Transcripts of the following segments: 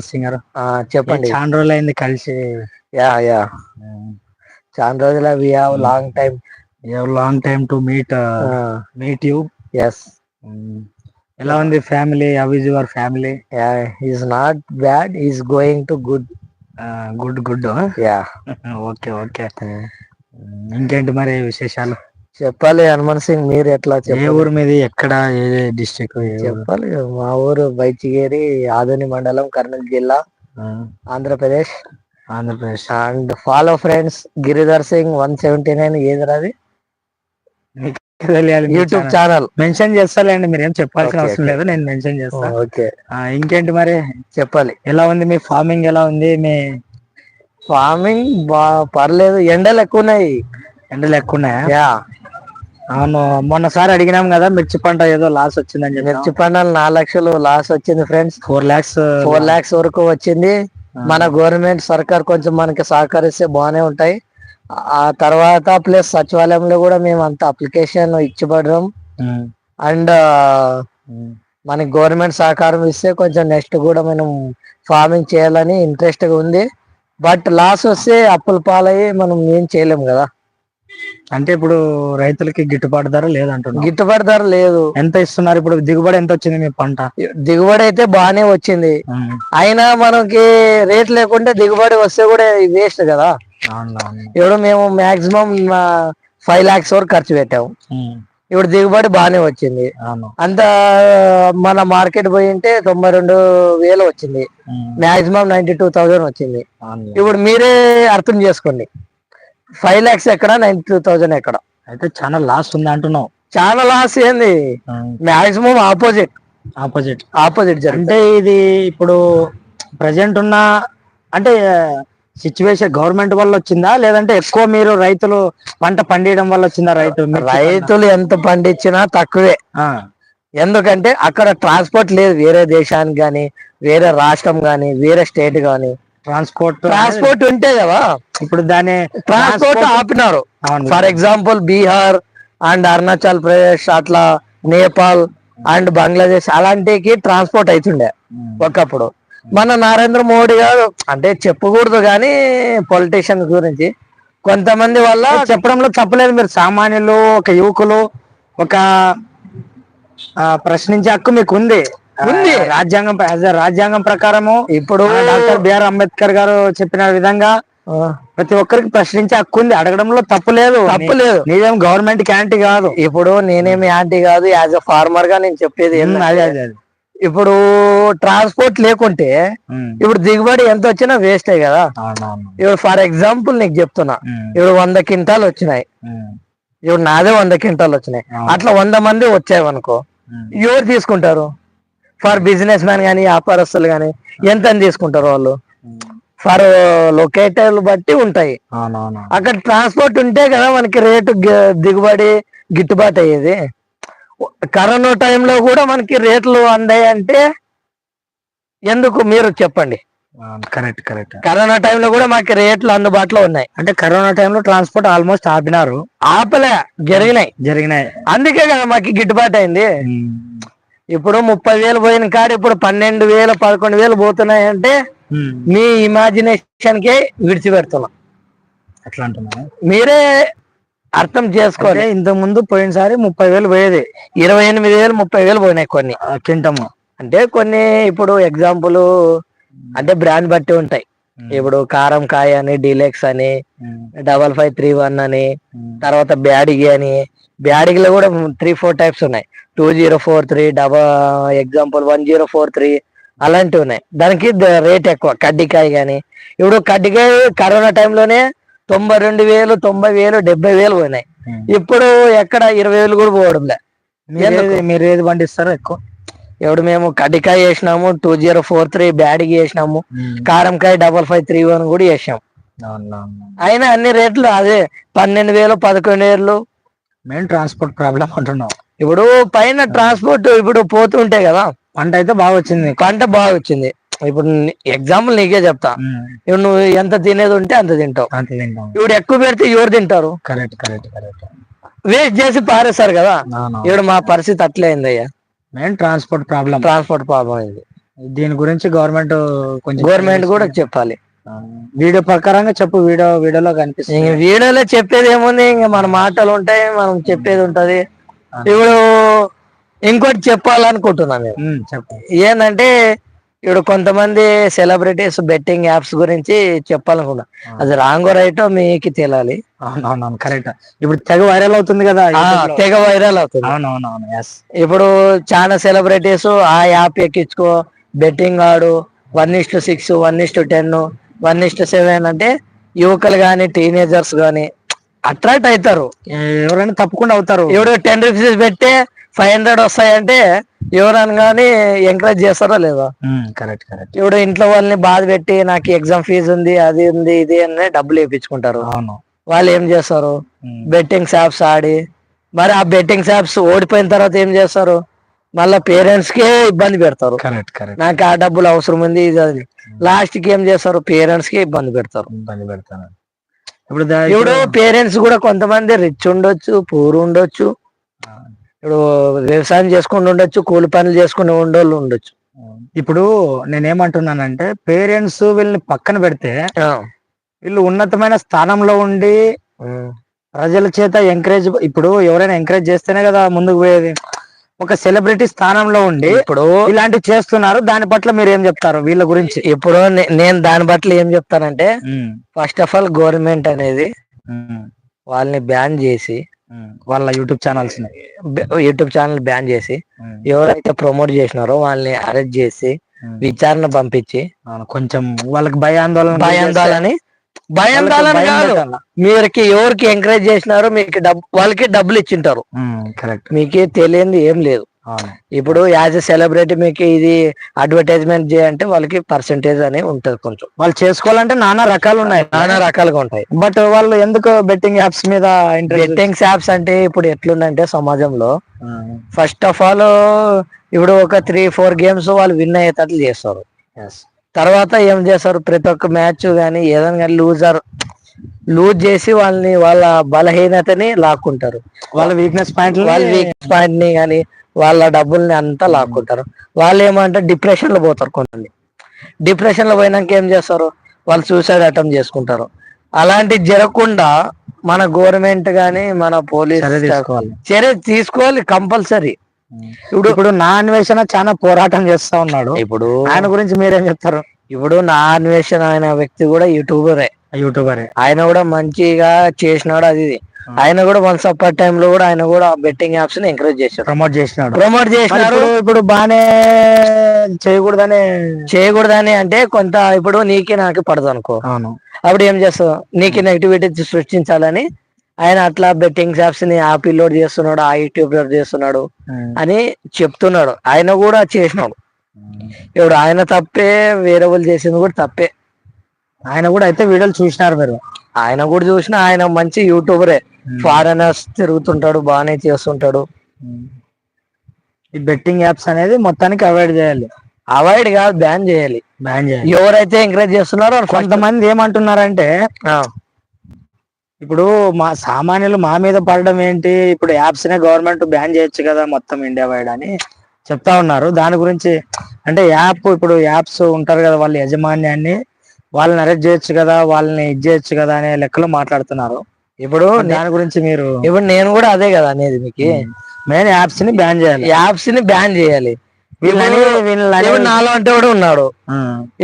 Singer చెప్పండి. చాలా రోజులు అయింది కలిసి. Yeah yeah. చాలా రోజుల we have long time long time to meet meet you yes ఎలా ఉంది family how is your family is not bad is going to good good good yeah. Okay okay. ఇంకేంటి మరి విశేషాలు? చెప్పాలి హనుమన్ సింగ్ మీరు ఎట్లా ఏ చెప్పాలి? ఊరు మీది? ఎక్కడ? ఏ డిస్ట్రిక్ట్? చెప్పాలి మా ఊరు బైచిగేరి ఆదోని మండలం కర్నూలు జిల్లా Andhra Pradesh. Andhra Pradesh. And follow friends Giridhar Singh one seventy nine ఏదిరాది YouTube channel mention చేస్తాలేండి మీరు ఏం చెప్పాల్సిన Okay, అవసరం okay. లేదు నేను మెన్షన్ చేస్తా. ఓకే. ఇంకేంటి మరి? చెప్పాలి. ఎలా ఉంది మీ ఫార్మింగ్ ఎలా ఉంది మీ ఫార్మింగ్ బా పర్లేదు ఎండలు ఎక్కువ ఉన్నాయి. ఎండలు ఎక్కువ ఉన్నాయా? యా. అవును మొన్నసారి అడిగినాం కదా మిర్చి పంట ఏదో లాస్ వచ్చిందని చెప్పి. మిర్చి పంటలు నాలుగు లక్షలు లాస్ వచ్చింది friends four lakhs four lakhs వరకు వచ్చింది. మన గవర్నమెంట్ సర్కార్ కొంచెం మనకి సహకరిస్తే బాగానే ఉంటాయి. ఆ తర్వాత ప్లస్ సచివాలయంలో కూడా మేము అంత అప్లికేషన్ ఇచ్చిపడడం. అండ్ మనకి గవర్నమెంట్ సహకారం ఇస్తే కొంచెం నెక్స్ట్ కూడా మనం ఫార్మింగ్ చేయాలని ఇంట్రెస్ట్గా ఉంది. బట్ లాస్ వస్తే అప్పుల పాలయ్యి మనం ఏం చేయలేము కదా. అంటే ఇప్పుడు రైతులకి గిట్టుబాటు ధర లేదంటున్నా గిట్టుబాటు ధర లేదు. ఎంత ఇస్తున్నారు? ఇప్పుడు దిగుబడి ఎంత వచ్చింది మీ పంట? దిగుబడి అయితే బాగానే వచ్చింది. అయినా మనకి రేట్ లేకుంటే దిగుబడి వస్తే కూడా వేస్ట్ కదా. ఇప్పుడు మేము మాక్సిమం ఫైవ్ లాక్స్ వరకు ఖర్చు పెట్టాము. ఇప్పుడు దిగుబడి బాగానే వచ్చింది. అంత మన మార్కెట్ పోయి ఉంటే తొంభై రెండు వేలు వచ్చింది. మాక్సిమం నైన్టీ టూ థౌజండ్ వచ్చింది. ఇప్పుడు మీరే అర్థం చేసుకోండి. ఫైవ్ లాక్స్ ఎక్కడ? నైన్టీ టూ థౌజండ్ ఎక్కడ? అయితే చాలా లాస్ ఉంది అంటున్నావు. చాలా లాస్ ఏంది? Maximum opposite. ఆపోజిట్. ఆపోజిట్ అంటే ఇది ఇప్పుడు ప్రజెంట్ ఉన్న అంటే సిచ్యువేషన్ గవర్నమెంట్ వల్ల వచ్చిందా? లేదంటే ఎక్కువ మీరు రైతులు పంట పండియడం వల్ల వచ్చిందా రైతు? రైతులు ఎంత పండించినా తక్కువే. ఎందుకంటే అక్కడ ట్రాన్స్పోర్ట్ లేదు. వేరే దేశానికి గాని వేరే రాష్ట్రం గాని వేరే స్టేట్ గాని. ట్రాన్స్పోర్ట్ ట్రాన్స్పోర్ట్ ఉంటే కదా? ఇప్పుడు దాని transport ఆపినారు. For example Bihar and Arunachal Pradesh అట్లా నేపాల్ అండ్ బంగ్లాదేశ్ అలాంటికి ట్రాన్స్పోర్ట్ అవుతుండే ఒకప్పుడు. మన నరేంద్ర మోడీ గారు అంటే చెప్పకూడదు కానీ పొలిటీషియన్ గురించి కొంతమంది వల్ల చెప్పడంలో తప్పలేదు మీరు. సామాన్యులు ఒక యువకులు ఒక ప్రశ్నించే హక్కు మీకు ఉంది ఉంది. రాజ్యాంగం రాజ్యాంగం ప్రకారము ఇప్పుడు డాక్టర్ బిఆర్ అంబేద్కర్ గారు చెప్పిన విధంగా ప్రతి ఒక్కరికి ప్రశ్నించే హక్కు ఉంది. అడగడంలో తప్పు లేదు. తప్పు లేదు. నీదేం గవర్నమెంట్ క్యాంటీ కాదు. ఇప్పుడు నేనేమి యాంటీ కాదు. యాజ్ అ ఫార్మర్గా నేను చెప్పేది అదే అదే ఇప్పుడు ట్రాన్స్పోర్ట్ లేకుంటే ఇప్పుడు దిగుబడి ఎంత వచ్చినా వేస్టే కదా. ఇప్పుడు ఫర్ ఎగ్జాంపుల్ నీకు చెప్తున్నా. ఇప్పుడు వంద క్వింటాలు వచ్చినాయి. ఇప్పుడు నాదే వంద క్వింటాలు వచ్చినాయి. అట్లా వంద మంది వచ్చాయనుకో ఉమ్, ఎవరు తీసుకుంటారు? ఫర్ బిజినెస్ మ్యాన్ కానీ వ్యాపారస్తులు కానీ ఎంత తీసుకుంటారు వాళ్ళు? ఫర్ లొకేటర్లు బట్టి ఉంటాయి. అక్కడ ట్రాన్స్పోర్ట్ ఉంటే కదా మనకి రేటు దిగుబడి గిట్టుబాటు అయ్యేది. కరోనా టైంలో కూడా మనకి రేట్లు అందాయి అంటే ఎందుకు మీరు చెప్పండి? Correct correct. కరోనా టైంలో కూడా మాకు రేట్లు అందుబాటులో ఉన్నాయి. అంటే కరోనా టైంలో ట్రాన్స్పోర్ట్ ఆల్మోస్ట్ ఆపినారు. ఆపలే జరిగినాయి. జరిగినాయి. అందుకే కదా మాకు గిట్టుబాటు అయింది. ఇప్పుడు ముప్పై వేలు పోయిన కాడ ఇప్పుడు పన్నెండు వేలు పదకొండు వేలు పోతున్నాయి అంటే మీ ఇమాజినేషన్ కే విడిచిపెడుతున్నాం. అట్లా అంటున్నా మీరే అర్థం చేసుకోవాలి. ఇంతకు ముందు పోయినసారి ముప్పై వేలు పోయేది. ఇరవై ఎనిమిది వేలు ముప్పై వేలు పోయినాయి కొన్ని. కింటము అంటే కొన్ని ఇప్పుడు ఎగ్జాంపుల్ అంటే బ్రాండ్ బట్టి ఉంటాయి. ఇప్పుడు కారం కాయ అని డీలెక్స్ అని డబల్ ఫైవ్ త్రీ వన్ అని తర్వాత బ్యాడిగి అని. బ్యాడిగిలో కూడా త్రీ ఫోర్ టైప్స్ ఉన్నాయి. Two zero four three double example one zero four three అలాంటివి ఉన్నాయి. దానికి రేట్ ఎక్కువ కడ్డికాయ కానీ ఇప్పుడు కడ్డికాయ కరోనా టైంలోనే తొంభై రెండు వేలు తొంభై వేలు డెబ్బై వేలు పోయినాయి. ఇప్పుడు ఎక్కడ ఇరవై వేలు కూడా పోవడం లే మీరు ఎందుకు? ఏది- మీరు ఏది పండిస్తారో ఎక్కువ? ఇప్పుడు మేము కడ్డికాయ వేసినాము two zero four three Byadgi వేసినాము కారంకాయ డబల్ ఫైవ్ త్రీ వన్ కూడా వేసాం. అయినా అన్ని రేట్లు అదే పన్నెండు వేలు పదకొండు వేలు. మెయిన్ ట్రాన్స్పోర్ట్ ప్రాబ్లం అంటున్నాం. ఇప్పుడు పైన ట్రాన్స్పోర్ట్ ఇప్పుడు పోతుంటాయి కదా పంట అయితే బాగా వచ్చింది. పంట బాగా వచ్చింది. ఇప్పుడు ఎగ్జాంపుల్ నీకే చెప్తా. ఇప్పుడు నువ్వు ఎంత తినేది ఉంటే అంత తింటావు. అంతే తింటాం. ఇప్పుడు ఎక్కువ పెడితే ఎవరు తింటారు? కరెక్ట్ కరెక్ట్ కరెక్ట్ వేస్ట్ చేసి పారేస్తారు కదా. ఇప్పుడు మా పరిస్థితి అట్లే అయింది అయ్యా main transport problem transport problem అయింది దీని గురించి గవర్నమెంట్ కొంచెం గవర్నమెంట్ కూడా చెప్పాలి. వీడియో ప్రకారంగా చెప్పు వీడియో వీడియోలో కనిపిస్తుంది. వీడియోలో చెప్పేది ఏముంది? ఇంక మన మాటలు ఉంటాయి మనం చెప్పేది ఉంటది. ఇప్పుడు ఇంకోటి చెప్పాలనుకుంటున్నాను చెప్పు. ఏంటంటే ఇప్పుడు కొంతమంది సెలబ్రిటీస్ బెట్టింగ్ యాప్స్ గురించి చెప్పాలనుకున్నా. అది రాంగో రైటో మీకు తెలియాలి అవునవునవును కరెక్ట్. ఇప్పుడు తెగ వైరల్ అవుతుంది కదా తెగ వైరల్ అవుతుంది. అవునవునవును ఎస్ ఇప్పుడు చాలా సెలబ్రిటీస్ ఆ యాప్ ఎక్కించుకో బెట్టింగ్ ఆడు one is to six one is to ten one is to seven అంటే యువకులు గాని టీనేజర్స్ గాని అట్రాక్ట్ అవుతారు. ఎవరైనా తప్పకుండా అవుతారు. ఇప్పుడు టెన్ రూపీస్ పెడితే ఫైవ్ హండ్రెడ్ వస్తాయంటే ఎవరైనా కానీ ఎంకరేజ్ చేస్తారో లేదో. కరెక్ట్ కరెక్ట్ ఇప్పుడు ఇంట్లో వాళ్ళని బాధ పెట్టి నాకు ఎగ్జామ్ ఫీజు ఉంది అది ఉంది ఇది అని డబ్బులు వేయించుకుంటారు. అవును. వాళ్ళు ఏం చేస్తారు? బెట్టింగ్ యాప్స్ ఆడి మరి ఆ బెట్టింగ్ యాప్స్ ఓడిపోయిన తర్వాత ఏం చేస్తారు? మళ్ళా పేరెంట్స్ కే ఇబ్బంది పెడతారు. కరెక్ట్ కరెక్ట్ నాకు ఆ డబ్బులు అవసరం ఉంది ఇది అది. లాస్ట్కి ఏం చేస్తారు? పేరెంట్స్కి ఇబ్బంది పెడతారు. ఇబ్బంది పెడతాను ఇప్పుడు ఇప్పుడు పేరెంట్స్ కూడా కొంతమంది రిచ్ ఉండొచ్చు పూర్ ఉండొచ్చు. ఇప్పుడు వ్యవసాయం చేసుకుంటూ ఉండొచ్చు కూలి పనులు చేసుకునే ఉండోళ్ళు ఉండొచ్చు. ఇప్పుడు నేనేమంటున్నానంటే పేరెంట్స్ వీళ్ళని పక్కన పెడితే. వీళ్ళు ఉన్నతమైన స్థానంలో ఉండి. ప్రజల చేత ఎంకరేజ్ ఇప్పుడు ఎవరైనా ఎంకరేజ్ చేస్తేనే కదా ముందుకు పోయేది. ఒక సెలబ్రిటీ స్థానంలో ఉండి ఇప్పుడు ఇలాంటివి చేస్తున్నారు దాని పట్ల మీరు ఏం చెప్తారు వీళ్ళ గురించి? ఇప్పుడు నేను దాని బట్టి ఏం చెప్తానంటే ఫస్ట్ ఆఫ్ ఆల్ గవర్నమెంట్ అనేది వాళ్ళని బ్యాన్ చేసి వాళ్ళ YouTube channels YouTube channel ban చేసి ఎవరైతే ప్రమోట్ చేసినారో వాళ్ళని అరెస్ట్ చేసి విచారణ పంపించి కొంచెం వాళ్ళకి భయాందోళన భయాందాలని భయాందాలని కాదు. మీరుకి ఎవరికి ఎంకరేజ్ చేసినారో మీకు డబ్బు వాళ్ళకి డబ్బులు ఇచ్చింటారు. కరెక్ట్ మీకే తెలియంది ఏం లేదు. ఇప్పుడు యాజ్ ఎ సెలబ్రిటీ మీకు ఇది అడ్వర్టైజ్మెంట్ చేయంటే వాళ్ళకి పర్సంటేజ్ అని ఉంటది కొంచెం. వాళ్ళు చేసుకోవాలంటే నానా రకాలు ఉన్నాయి. నానా రకాలుగా ఉంటాయి. బట్ వాళ్ళు ఎందుకు బెట్టింగ్ యాప్స్ మీద బెట్టింగ్స్ యాప్స్ అంటే ఇప్పుడు ఎట్లుందంటే సమాజంలో ఫస్ట్ ఆఫ్ ఆల్ ఇప్పుడు ఒక త్రీ ఫోర్ గేమ్స్ వాళ్ళు విన్ అయ్యేటట్లు చేస్తారు. తర్వాత ఏం చేస్తారు? ప్రతి ఒక్క మ్యాచ్ కానీ ఏదైనా కానీ లూజర్ లూజ్ చేసి వాళ్ళని వాళ్ళ బలహీనతని లాక్కుంటారు. వాళ్ళ వీక్నెస్ పాయింట్ వాళ్ళ వీక్ పాయింట్ని కానీ వాళ్ళ డబ్బుల్ని అంతా లాక్కుంటారు. వాళ్ళు ఏమంటే డిప్రెషన్లో పోతారు కొంతమంది. డిప్రెషన్లో పోయినాక ఏం చేస్తారు? వాళ్ళు సూసైడ్ అటెంప్ట్ చేసుకుంటారు. అలాంటి జరగకుండా మన గవర్నమెంట్ గాని మన పోలీస్ చర్య తీసుకోవాలి. కంపల్సరీ. ఇప్పుడు ఇప్పుడు నా అన్వేషణ చాలా పోరాటం చేస్తా ఉన్నాడు. ఇప్పుడు ఆయన గురించి మీరేం చెప్తారు? ఇప్పుడు నా అన్వేషణ అయిన వ్యక్తి కూడా యూట్యూబరే. యూట్యూబరే. ఆయన కూడా మంచిగా చేసినాడు అది. ఆయన కూడా వన్స్ అప్పర్ టైం లో కూడా ఆయన కూడా బెట్టింగ్ యాప్స్ని ఎంకరేజ్ చేశాడు. ప్రమోట్ చేసినాడు. ప్రమోట్ చేసినారు ఇప్పుడు బానే చేయకూడదని చేయకూడదని అంటే కొంత ఇప్పుడు నీకే నాకు పడదు అనుకో అవును. అప్పుడు ఏం చేస్తావు? నీకు నెగిటివిటీ సృష్టించాలని ఆయన అట్లా బెట్టింగ్ యాప్స్ని యాప్ లోడ్ చేస్తున్నాడు ఆ యూట్యూబ్ లోడ్ చేస్తున్నాడు అని చెప్తున్నాడు. ఆయన కూడా చేసినాడు. ఇప్పుడు ఆయన తప్పే వేరే వాళ్ళు చేసింది కూడా తప్పే. ఆయన కూడా అయితే వీడియోలు చూసినారు మీరు. ఆయన కూడా చూసిన ఆయన మంచి యూట్యూబరే ఫారెనర్స్ తిరుగుతుంటాడు బాగానే చేస్తుంటాడు. ఈ బెట్టింగ్ యాప్స్ అనేది మొత్తానికి అవాయిడ్ చేయాలి. అవాయిడ్ కాదు బ్యాన్ చేయాలి. బ్యాన్ చేయాలి. ఎవరైతే ఎంకరేజ్ చేస్తున్నారో కొంతమంది ఏమంటున్నారంటే ఇప్పుడు మా సామాన్యులు మా మీద పడడం ఏంటి? ఇప్పుడు యాప్స్ నే గవర్నమెంట్ బ్యాన్ చేయొచ్చు కదా మొత్తం ఇండియా వైడ్ అని చెప్తా ఉన్నారు. దాని గురించి అంటే యాప్ ఇప్పుడు యాప్స్ ఉంటారు కదా వాళ్ళ యజమాన్యాన్ని వాళ్ళని అరెస్ట్ చేయొచ్చు కదా వాళ్ళని ఇది చేయొచ్చు కదా అనే లెక్కలో మాట్లాడుతున్నారు. ఇప్పుడు దాని గురించి మీరు ఇప్పుడు నేను కూడా అదే కదా అనేది మీకు. మెయిన్ యాప్స్ని బ్యాన్ చేయాలి. యాప్స్ని బ్యాన్ చేయాలి. వీళ్ళని నాలో అంటే కూడా ఉన్నాడు.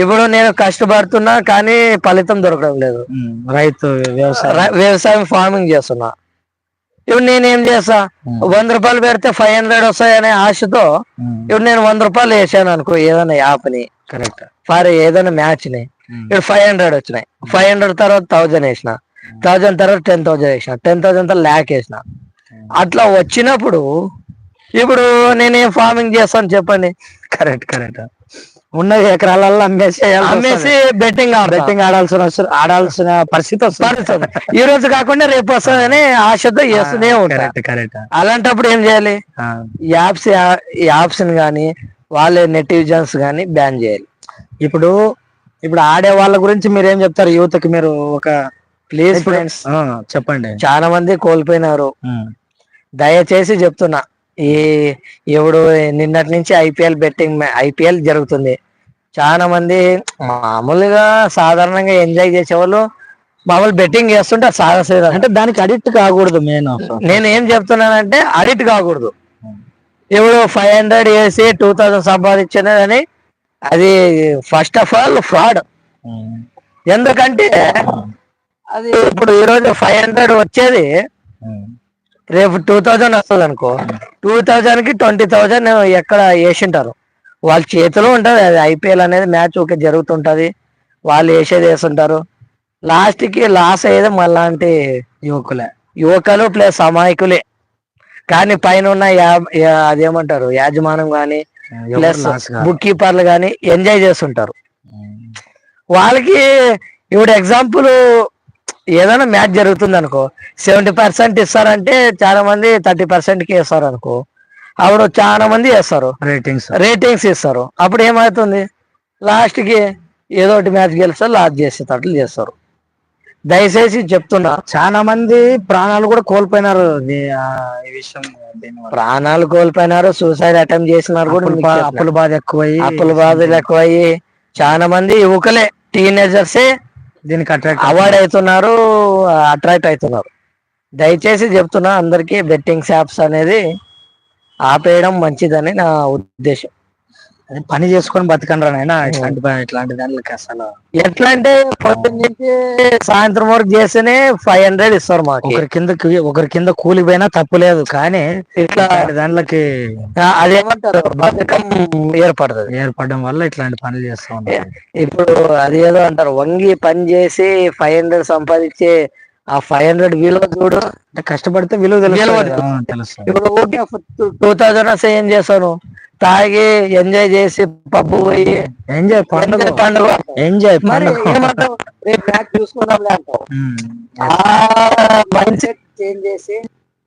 ఇప్పుడు నేను కష్టపడుతున్నా కానీ ఫలితం దొరకడం లేదు. రైతు వ్యవసాయం. వ్యవసాయం ఫార్మింగ్ చేస్తున్నా. ఇప్పుడు నేను ఏం చేస్తా? వంద రూపాయలు పెడితే ఫైవ్ హండ్రెడ్ వస్తాయనే ఆశతో ఇప్పుడు నేను వంద రూపాయలు వేసాను అనుకో ఏదైనా యాప్ని. కరెక్ట్ ఫర్ ఏదైనా మ్యాచ్ని. ఇప్పుడు ఫైవ్ హండ్రెడ్ వచ్చినాయి. ఫైవ్ హండ్రెడ్ తర్వాత థౌజండ్ వేసిన. థౌజండ్ తర్వాత టెన్ థౌజండ్ వేసిన. టెన్ థౌజండ్ తర్వాత ల్యాక్ వేసిన. అట్లా వచ్చినప్పుడు ఇప్పుడు నేనేం ఫార్మింగ్ చేస్తాను చెప్పండి. కరెక్ట్ కరెక్ట్ ఉన్న ఎకరాలలో అమ్మేసి అమ్మేసి బెట్టింగ్ బెట్టింగ్ ఆడాల్సిన ఆడాల్సిన పరిస్థితి వస్తుంది. ఈ రోజు కాకుండా రేపు వస్తుందని ఆశతో చేస్తూనే ఉంటా. కరెక్ట్ కరెక్ట్ అలాంటప్పుడు ఏం చేయాలి? యాప్స్ యాప్స్ గానీ వాళ్ళ నెటిజన్స్ గానీ బ్యాన్ చేయాలి. ఇప్పుడు ఇప్పుడు ఆడే వాళ్ళ గురించి మీరు ఏం చెప్తారు? యువతకి మీరు ఒక ప్లీజ్ ఫ్రెండ్స్ చెప్పండి. చాలా మంది కోల్పోయినారు దయచేసి చెప్తున్నా ఈ ఇప్పుడు నిన్నటి నుంచి ఐపీఎల్ బెట్టింగ్ ఐపీఎల్ జరుగుతుంది. చాలా మంది మామూలుగా సాధారణంగా ఎంజాయ్ చేసేవాళ్ళు మామూలు బెట్టింగ్ చేస్తుంటే సాగసేది అంటే దానికి అడిక్ట్ కాకూడదు మెయిన్ నేను ఏం చెప్తున్నానంటే అడిక్ట్ కాకూడదు. ఇప్పుడు ఫైవ్ హండ్రెడ్ వేసి టూ థౌసండ్ సంపాదించినదని అది ఫస్ట్ ఆఫ్ ఆల్ ఫ్రాడ్ ఎందుకంటే అది ఇప్పుడు ఈరోజు ఫైవ్ హండ్రెడ్ వచ్చేది. రేపు టూ థౌజండ్ వస్తుంది అనుకో. టూ థౌజండ్కి ట్వంటీ థౌజండ్ ఎక్కడ వేసింటారు. వాళ్ళ చేతిలో ఉంటది. అది ఐపీఎల్ అనేది మ్యాచ్ ఓకే జరుగుతుంటది. వాళ్ళు వేసేది వేస్తుంటారు. లాస్ట్కి లాస్ అయ్యేది మళ్ళాంటి యువకులే. యువకులు ప్లస్ అమాయకులే. కానీ పైన ఉన్న అదేమంటారు? యాజమానం కానీ ప్లస్ బుక్ కీపర్లు కానీ ఎంజాయ్ చేస్తుంటారు. వాళ్ళకి ఇప్పుడు ఎగ్జాంపుల్ ఏదైనా మ్యాచ్ జరుగుతుంది అనుకో సెవెంటీ పర్సెంట్ ఇస్తారంటే చాలా మంది థర్టీ పర్సెంట్కి ఇస్తారు అనుకో అప్పుడు చాలా మంది వేస్తారు రేటింగ్స్. రేటింగ్స్ ఇస్తారు. అప్పుడు ఏమవుతుంది? లాస్ట్కి ఏదో ఒకటి మ్యాచ్ గెలిస్తారు లాస్ట్ చేసేటట్లు చేస్తారు. దయచేసి చెప్తున్నా. చాలా మంది ప్రాణాలు కూడా కోల్పోయినారు ఈ విషయం. ప్రాణాలు కోల్పోయినారు సూసైడ్ అటెంప్ట్ చేసినారు కూడా. అప్పుల బాధ ఎక్కువయ్యి. అప్పుల బాధలు ఎక్కువయ్యి. చాలా మంది యువకులే టీనేజర్సే దీనికి అట్రాక్ట్ అవార్డ్ అవుతున్నారు. అట్రాక్ట్ అవుతున్నారు. దయచేసి చెప్తున్నా అందరికి బెట్టింగ్ యాప్స్ అనేది ఆపేయడం మంచిదని నా ఉద్దేశం. పని చేసుకొని బతకండి నాయన? ఇట్లాంటి ఇట్లాంటి దానికి అసలు. ఎట్లా అంటే పొద్దున్న నుంచి సాయంత్రం వరకు చేస్తేనే ఫైవ్ హండ్రెడ్ ఇస్తారు మాకు. ఒకరి కింద ఒకరి కింద కూలిపోయినా తప్పు లేదు కానీ ఇట్లా ఇట్లాంటి దాంట్లోకి ఆ, అదేమంటారు బద్ధకం ఏర్పడుతుంది. ఏర్పడడం వల్ల ఇట్లాంటి పనులు చేస్తూ ఉంటారు. ఇప్పుడు అది ఏదో అంటారు వంగి పని చేసి ఫైవ్ హండ్రెడ్ సంపాదించే ఆ ఫైవ్ హండ్రెడ్ విలువ చూడు. అంటే కష్టపడితే విలువ తెలుస్తుంది. ఇప్పుడు ఓకే టూ థౌజండ్ ఏం చేస్తాను తాగి ఎంజాయ్ చేసి పబ్బు పోయి ఎంజాయ్ పండుగ. పండుగ. Enjoy um. ఆ మైండ్ సెట్ చేంజ్ చేసి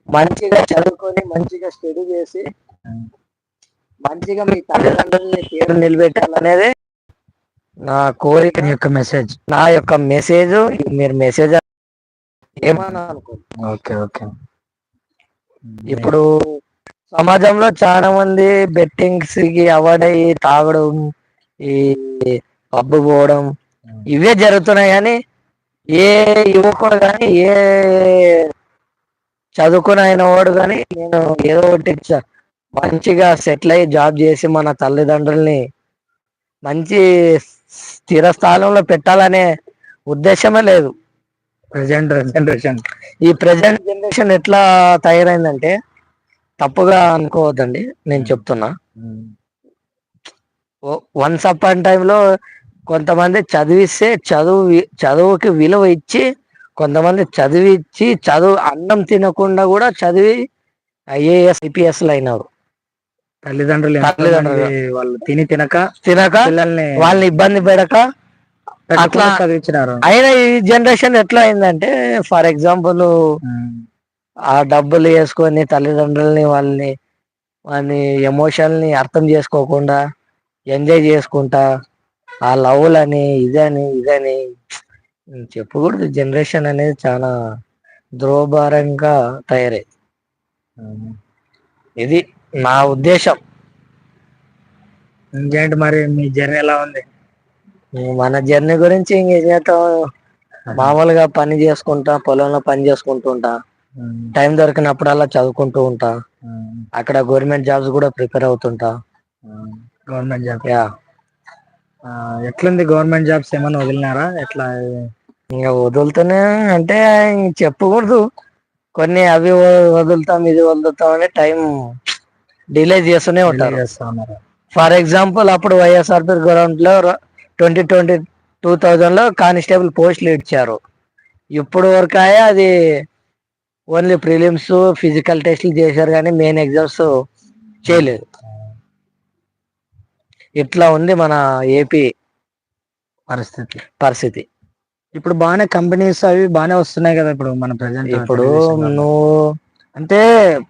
మంచిగా చదువుకొని మంచిగా స్టడీ చేసి మంచిగా మీ తల్లిదండ్రులని పేరు నిలబెట్టాలనేది నా కోరిక యొక్క మెసేజ్. నా యొక్క మెసేజ్. మీరు మెసేజ్ ఏమన్నా అనుకో ఓకే ఓకే. ఇప్పుడు సమాజంలో చాలా మంది బెట్టింగ్స్కి అవార్డ్ అయ్యి తాగడం ఈ పబ్బు పోవడం ఇవే జరుగుతున్నాయి కానీ ఏ యువకుడు కానీ ఏ చదువుకుని అయిన వాడు కానీ నేను ఏదో ఒకటి మంచిగా సెటిల్ అయ్యి జాబ్ చేసి మన తల్లిదండ్రుల్ని మంచి స్థిర స్థానంలో పెట్టాలనే ఉద్దేశమే లేదు. ప్రజెంట్ జనరేషన్ ఈ ప్రజెంట్ జనరేషన్ ఎట్లా తయారైందంటే తప్పుగా అనుకోవద్దండి నేను చెప్తున్నా. వన్స్ అపాన్ టైంలో కొంతమంది చదివిస్తే చదువు చదువుకి విలువ ఇచ్చి కొంతమంది చదివిచ్చి చదువు అన్నం తినకుండా కూడా చదివి ఐఏఎస్ ఐపీఎస్లు అయినారు తల్లిదండ్రులు తల్లిదండ్రులు. వాళ్ళు తిని తినక తినక పిల్లల్ని వాళ్ళని ఇబ్బంది పెడక అట్లా చదివించినారు. అయినా ఈ జనరేషన్ ఎట్లా అయిందంటే ఫర్ ఎగ్జాంపుల్. ఆ డబ్బులు వేసుకొని తల్లిదండ్రుల్ని వాళ్ళని వాళ్ళని ఎమోషన్ని అర్థం చేసుకోకుండా ఎంజాయ్ చేసుకుంటా ఆ లవ్లని ఇదని ఇదని చెప్పకూడదు. జనరేషన్ అనేది చాలా ధ్రువభారంగా తయారై ఉమ్. ఇది నా ఉద్దేశం. ఇంకేంటి మరి? మీ జర్నీ ఎలా ఉంది? మన జర్నీ గురించి ఇంకేం చేస్తాం మామూలుగా పని చేసుకుంటా పొలంలో పని చేసుకుంటూ టైం దొరికినప్పుడల్లా చదువుకుంటూ ఉంటా. అక్కడ గవర్నమెంట్ జాబ్స్ కూడా ప్రిపేర్ అవుతుంటా. Government job. యా. ఎట్లుంది గవర్నమెంట్ జాబ్స్ ఏమైనా వదిలినారా? ఎట్లా? ఇంకా వదులుతూనే అంటే చెప్పకూడదు. కొన్ని అవి వదులుతాం ఇది వదులుతాం అని టైం డిలే చేస్తూనే ఉంటారు. ఫర్ ఎగ్జాంపుల్ అప్పుడు వైఎస్ఆర్పి గ్రౌండ్లో ట్వంటీ ట్వంటీ టూ థౌజండ్లో కానిస్టేబుల్ పోస్టులు ఇచ్చారు. ఇప్పుడు వరకు అది ఓన్లీ ప్రిలిమ్స్ ఫిజికల్ టెస్ట్లు చేశారు కానీ మెయిన్ ఎగ్జామ్స్ చేయలేదు. ఇట్లా ఉంది మన ఏపీ పరిస్థితి. పరిస్థితి. ఇప్పుడు బాగానే కంపెనీస్ అవి బాగానే వస్తున్నాయి కదా ఇప్పుడు మన ప్రజెంట్ ఇప్పుడు నువ్వు అంటే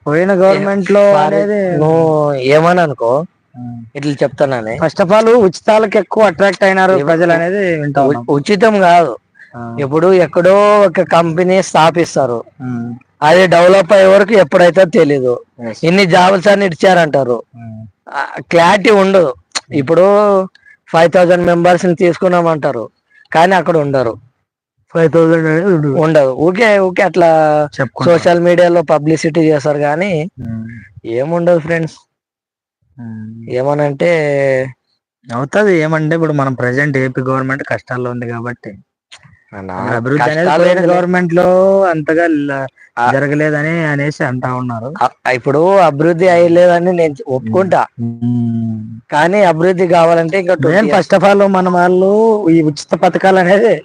పోయిన గవర్నమెంట్లో అనేది నువ్వు ఏమని అనుకో ఇట్లా చెప్తున్నానే. ఫస్ట్ ఆఫ్ ఆల్ ఉచితాలకు ఎక్కువ అట్రాక్ట్ అయినారు ప్రజలు అనేది ఉచితం కాదు. ఇప్పుడు ఎక్కడో ఒక కంపెనీ స్థాపిస్తారు. అది డెవలప్ అయ్యే వరకు ఎప్పుడైతే తెలీదు. ఇన్ని జాబ్స్ అని ఇచ్చారంటారు క్లారిటీ ఉండదు. ఇప్పుడు ఫైవ్ థౌజండ్ మెంబర్స్ని తీసుకున్నామంటారు. కానీ అక్కడ ఉండరు. ఫైవ్ థౌసండ్ అనేది ఉండదు. ఊకే ఊకే అట్లా సోషల్ మీడియాలో పబ్లిసిటీ చేస్తారు కానీ ఏముండదు ఫ్రెండ్స్. ఏమనంటే అవుతుంది. ఏమంటే ఇప్పుడు మనం ప్రజెంట్ ఏపీ గవర్నమెంట్ కష్టాల్లో ఉంది కాబట్టి. అభివృద్ధి అనేది గవర్నమెంట్లో అంతగా. జరగలేదని అనేసి అంటా ఉన్నారు. ఇప్పుడు అభివృద్ధి అయ్యలేదని నేను ఒప్పుకుంటా. కానీ అభివృద్ధి కావాలంటే ఇంకా. ఫస్ట్ ఆఫ్ ఆల్ మన వాళ్ళు ఈ ఉచిత పథకాలు అనేది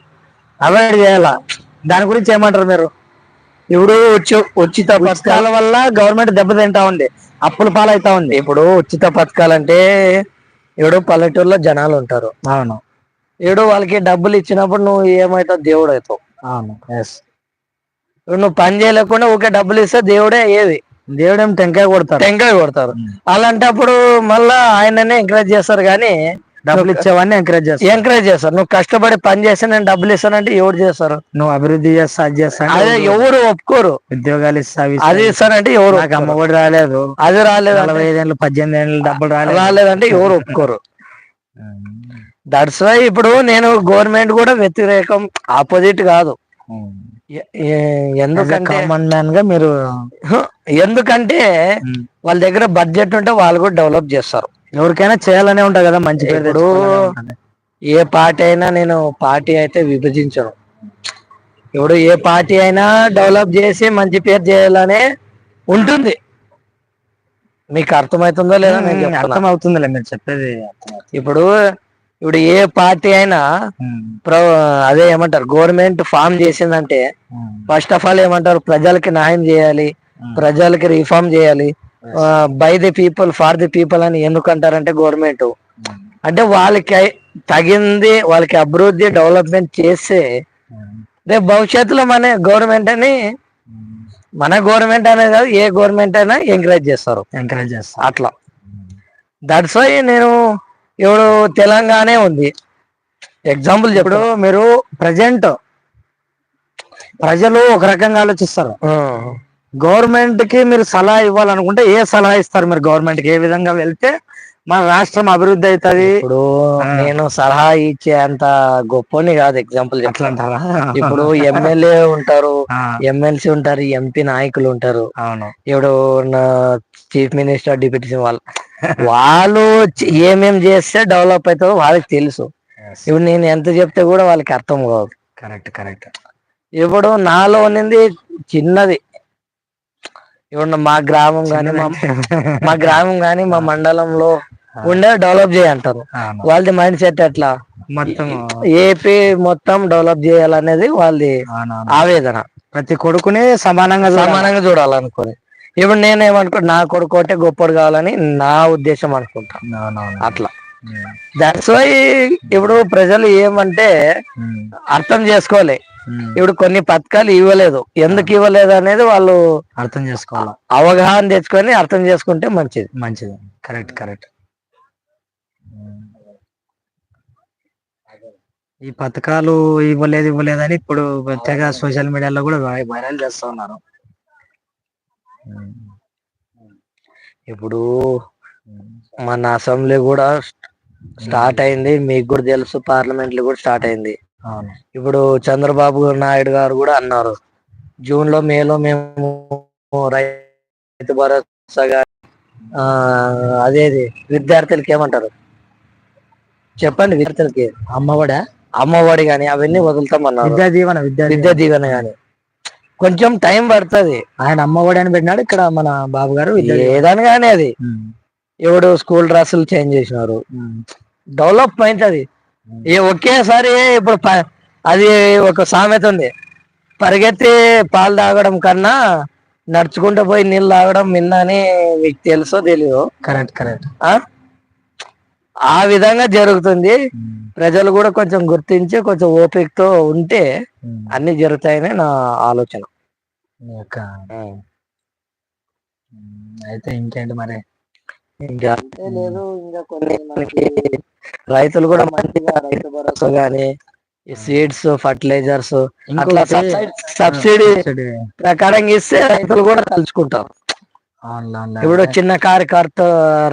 అవాయిడ్ చేయాల? దాని గురించి ఏమంటారు మీరు? ఇప్పుడు ఉచి- ఉచిత పథకాలు పథకాల వల్ల గవర్నమెంట్ దెబ్బతింటా ఉంది. అప్పుల పాలైతా ఉంది. ఇప్పుడు ఉచిత పథకాలంటే ఇప్పుడు పల్లెటూరులో జనాలు ఉంటారు. అవును. ఇప్పుడు వాళ్ళకి డబ్బులు ఇచ్చినప్పుడు నువ్వు ఏమవుతావు దేవుడు అవుతావు. అవును. ఎస్ నువ్వు పని చేయలేకుండా ఊకే డబ్బులు ఇస్తే దేవుడే ఏది? దేవుడేం టెంకాయ కొడతారు టెంకాయ కొడతారు. అలాంటప్పుడు మళ్ళా ఆయననే ఎంకరేజ్ చేస్తారు కానీ డబ్బులు ఇచ్చేవాడిని ఎంకరేజ్ చేస్తారు. ఎంకరేజ్ చేస్తారు. నువ్వు కష్టపడి పని చేస్తే నేను డబ్బులు ఇస్తానంటే ఎవరు చేస్తారు? నువ్వు అభివృద్ధి చేస్తా అది చేస్తా అంటే అదే ఎవరు? ఒప్పుకోరు. ఉద్యోగాలు ఇస్తా అవి ఇస్తా. అది ఇస్తానంటే ఎవరు నాకు ఒప్పుకోరు. అమ్మఒడి రాలేదు. అది రాలేదు నలభై ఐదేళ్ళు పద్దెనిమిది ఏళ్ళు డబ్బులు రాలేదు. రాలేదంటే ఎవరు ఒప్పుకోరు. దట్స్ వై ఇప్పుడు నేను గవర్నమెంట్ కూడా వ్యతిరేకం ఆపోజిట్ కాదు ఎందుకంటే కామన్ మ్యాన్గా మీరు ఎందుకంటే వాళ్ళ దగ్గర బడ్జెట్ ఉంటే వాళ్ళు కూడా డెవలప్ చేస్తారు ఎవరికైనా చేయాలనే ఉంటుంది కదా మంచి పేరు ఇప్పుడు. ఏ పార్టీ అయినా నేను పార్టీ అయితే విభజించను ఇప్పుడు ఏ పార్టీ అయినా డెవలప్ చేసి మంచి పేరు చేయాలనే ఉంటుంది మీకు అర్థమవుతుందో లేదా నేను ఉమ్, చెప్తున్నా. అర్థం అవుతుందిలే మీరు చెప్పేది. ఇప్పుడు ఇప్పుడు ఏ పార్టీ అయినా అదే ఏమంటారు గవర్నమెంట్ ఫామ్ చేసిందంటే ఫస్ట్ ఆఫ్ ఆల్ ఏమంటారు ప్రజలకి న్యాయం చేయాలి. ప్రజలకి రిఫార్మ్ చేయాలి by the people for the people అని ఎందుకు అంటారంటే గవర్నమెంట్ అంటే వాళ్ళకి తగింది వాళ్ళకి అభివృద్ధి డెవలప్మెంట్ చేస్తే రేపు భవిష్యత్తులో మన గవర్నమెంట్ అని. మన గవర్నమెంట్ అనేది కాదు ఏ గవర్నమెంట్ అయినా ఎంకరేజ్ చేస్తారు. ఎంకరేజ్ చేస్తా అట్లా. దట్స్ వై నేను ఇప్పుడు తెలంగాణ ఉంది. ఎగ్జాంపుల్ చెప్పడు మీరు ప్రజెంట్ ప్రజలు ఒక రకంగా ఆలోచిస్తారు. గవర్నమెంట్కి మీరు సలహా ఇవ్వాలనుకుంటే ఏ సలహా ఇస్తారు మీరు గవర్నమెంట్కి? ఏ విధంగా వెళ్తే మన రాష్ట్రం అభివృద్ధి అవుతుంది? ఇప్పుడు. నేను సలహా ఇచ్చే అంత గొప్పని కాదు ఎగ్జాంపుల్ అంటారా ఇప్పుడు ఎమ్మెల్యే ఉంటారు ఎమ్మెల్సీ ఉంటారు ఎంపీ నాయకులు ఉంటారు. అవును. ఇప్పుడు చీఫ్ మినిస్టర్ డిప్యూటీ వాళ్ళు వాళ్ళు ఏమేం చేస్తే డెవలప్ అవుతుందో వాళ్ళకి తెలుసు. ఇప్పుడు నేను ఎంత చెప్తే కూడా వాళ్ళకి అర్థం కాదు. Correct correct. ఇప్పుడు నాలో ఉన్నది చిన్నది. ఇప్పుడు మా గ్రామం కానీ మా మా గ్రామం కానీ మా మండలంలో ఉండే డెవలప్ చేయంటారు. వాళ్ళది మైండ్ సెట్ ఎట్లా? మొత్తం ఏపీ మొత్తం డెవలప్ చేయాలనేది వాళ్ళది. ఆవేదన. ప్రతి కొడుకుని సమానంగా. సమానంగా చూడాలనుకోని. ఇప్పుడు నేనేమనుకో నా కొడుకు ఒకటే గొప్పడు కావాలని నా ఉద్దేశం అనుకుంటా. అవునవును. అట్లా. దట్స్ వై ఇప్పుడు ప్రజలు ఏమంటే ఉమ్, అర్థం చేసుకోవాలి. ఉమ్. ఇప్పుడు కొన్ని పథకాలు ఇవ్వలేదు. ఎందుకు ఇవ్వలేదు అనేది వాళ్ళు అర్థం చేసుకోవాలి? అవగాహన తెచ్చుకొని అర్థం చేసుకుంటే మంచిది. మంచిది. కరెక్ట్ కరెక్ట్ ఈ పథకాలు ఇవ్వలేదు ఇవ్వలేదు అని ఇప్పుడు తెగ సోషల్ మీడియాలో కూడా వైరల్ చేస్తా ఉన్నారు. ఇప్పుడు మన అసెంబ్లీ కూడా స్టార్ట్ అయింది. మీకు కూడా తెలుసు పార్లమెంట్లో కూడా స్టార్ట్ అయింది. ఇప్పుడు చంద్రబాబు నాయుడు గారు కూడా అన్నారు. జూన్లో మేలో మేము రైతు భరోసా గా- ఆ అదేది విద్యార్థులకి ఏమంటారు? చెప్పండి విద్యార్థులకి. అమ్మఒడా? అమ్మఒడి గాని అవన్నీ వదులుతామన్నారు. విద్యా దీవెన విద్యా విద్యా దీవెన గాని. కొంచెం టైం పడుతుంది. ఆయన అమ్మఒడి అని పెట్టినాడు ఇక్కడ మన బాబు గారు. ఏదని కానీ అది. ఎవడు స్కూల్ డ్రెస్సులు చేంజ్ చేసినారు. డెవలప్మెంట్ అది ఒకేసారి ఇప్పుడు అది ఒక సామెత ఉంది. పరిగెత్తి పాలు తాగడం కన్నా నడుచుకుంటూ పోయి నీళ్ళు తాగడం మిన్న అని మీకు తెలుసో తెలియదు కరెక్ట్ కరెక్ట్. ఆ? విధంగా జరుగుతుంది. ప్రజలు కూడా కొంచెం గుర్తించి కొంచెం ఓపికతో ఉంటే. అన్ని జరుగుతాయని నా ఆలోచన. అయితే ఇంకేంటి మరి? ఇంకా అంతే లేదు ఇంకా కొన్ని మనకి రైతులు కూడా మంచిగా రైతు భరోసా గాని ఈ సీడ్స్ ఫర్టిలైజర్స్ అట్లా సబ్సిడీ. ప్రకారంగా ఇస్తే రైతులు కూడా తలుచుకుంటారు. ఇప్పుడు చిన్న కార్యకర్త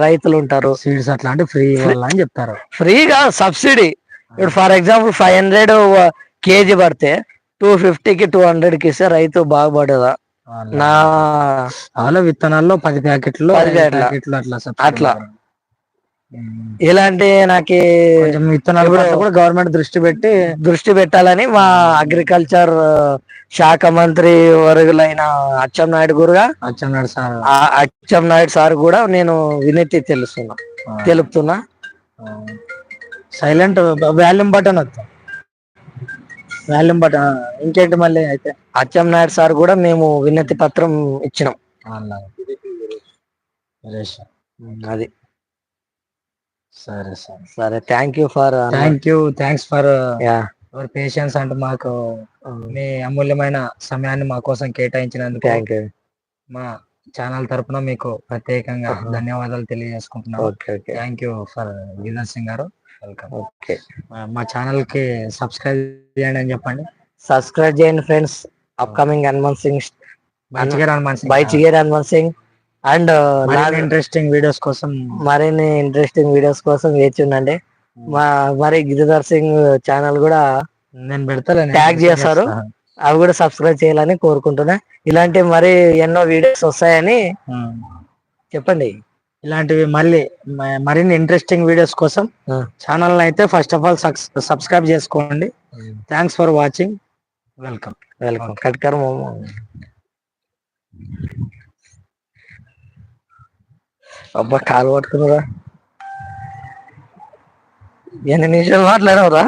రైతులు ఉంటారు. సీడ్స్ అట్లా అంటే ఫ్రీ అని చెప్తారు. ఫ్రీగా సబ్సిడీ. ఇప్పుడు for example five hundred KG పడితే టూ ఫిఫ్టీకి టూ హండ్రెడ్కి ఇస్తే రైతు బాగుపడదా? నా అలా విత్తనాల్లో పది ప్యాకెట్లు అట్లా అట్లా. ఇలాంటి నాకు విత్తనాలు కూడా గవర్నమెంట్ దృష్టి పెట్టి దృష్టి పెట్టాలని మా అగ్రికల్చర్ శాఖ మంత్రి వర్గులైన అచ్చెం నాయుడు గురుగా అచ్చెన్నాడు సార్. ఆ అచ్చెం నాయుడు సార్ కూడా నేను వినతి తెలుస్తున్నా తెలుపుతున్నా. సైలెంట్ వాల్యూమ్ బటన్ వద్దాం. వాల్యూమ్ బటన్ ఇంకేంటి మళ్ళీ అయితే? అచ్చెం నాయుడు సార్ కూడా మేము వినతి పత్రం ఇచ్చినాం. అది. సరే సరే. సరే thank you for thank you thanks for your patience and మాకు మీ అమూల్యమైన సమయాన్ని మా కోసం కేటాయించినందుకు థ్యాంక్ యూ మా ఛానల్ తరపున మీకు ప్రత్యేకంగా ఆహా. ధన్యవాదాలు తెలియజేసుకుంటున్నాం okay okay thank you for Giridhar Singh గారు. వెల్కమ్ ఓకే మా ఛానల్కి సబ్స్క్రైబ్ చేయండి అని చెప్పండి. సబ్స్క్రైబ్ చేయండి ఫ్రెండ్స్ అప్కమింగ్ హనుమంత్ సింగ్ మంచిగా bye చిగేర్ Hanumanth Singh and interesting videos కోసం మరిన్ని ఇంట్రెస్టింగ్ వీడియోస్ కోసం వేచి ఉండండి మా మరి గిరిధర్ సింగ్ ఛానల్ కూడా నేను పెడతాను Tag చేస్తారు? అవి కూడా సబ్స్క్రైబ్ చేయాలని కోరుకుంటున్నా. ఇలాంటి మరి ఎన్నో వీడియోస్ వస్తాయని చెప్పండి. ఇలాంటివి మళ్ళీ మరిన్ని ఇంట్రెస్టింగ్ వీడియోస్ కోసం. ఛానల్ అయితే ఫస్ట్ ఆఫ్ ఆల్ సబ్స్క్రైబ్ చేసుకోండి. Thanks for watching welcome welcome కట్కర్ మోమో. అబ్బా కాలు పట్టుకున్నారా? ఎన్ని నిమిషాలు మాట్లాడవరా?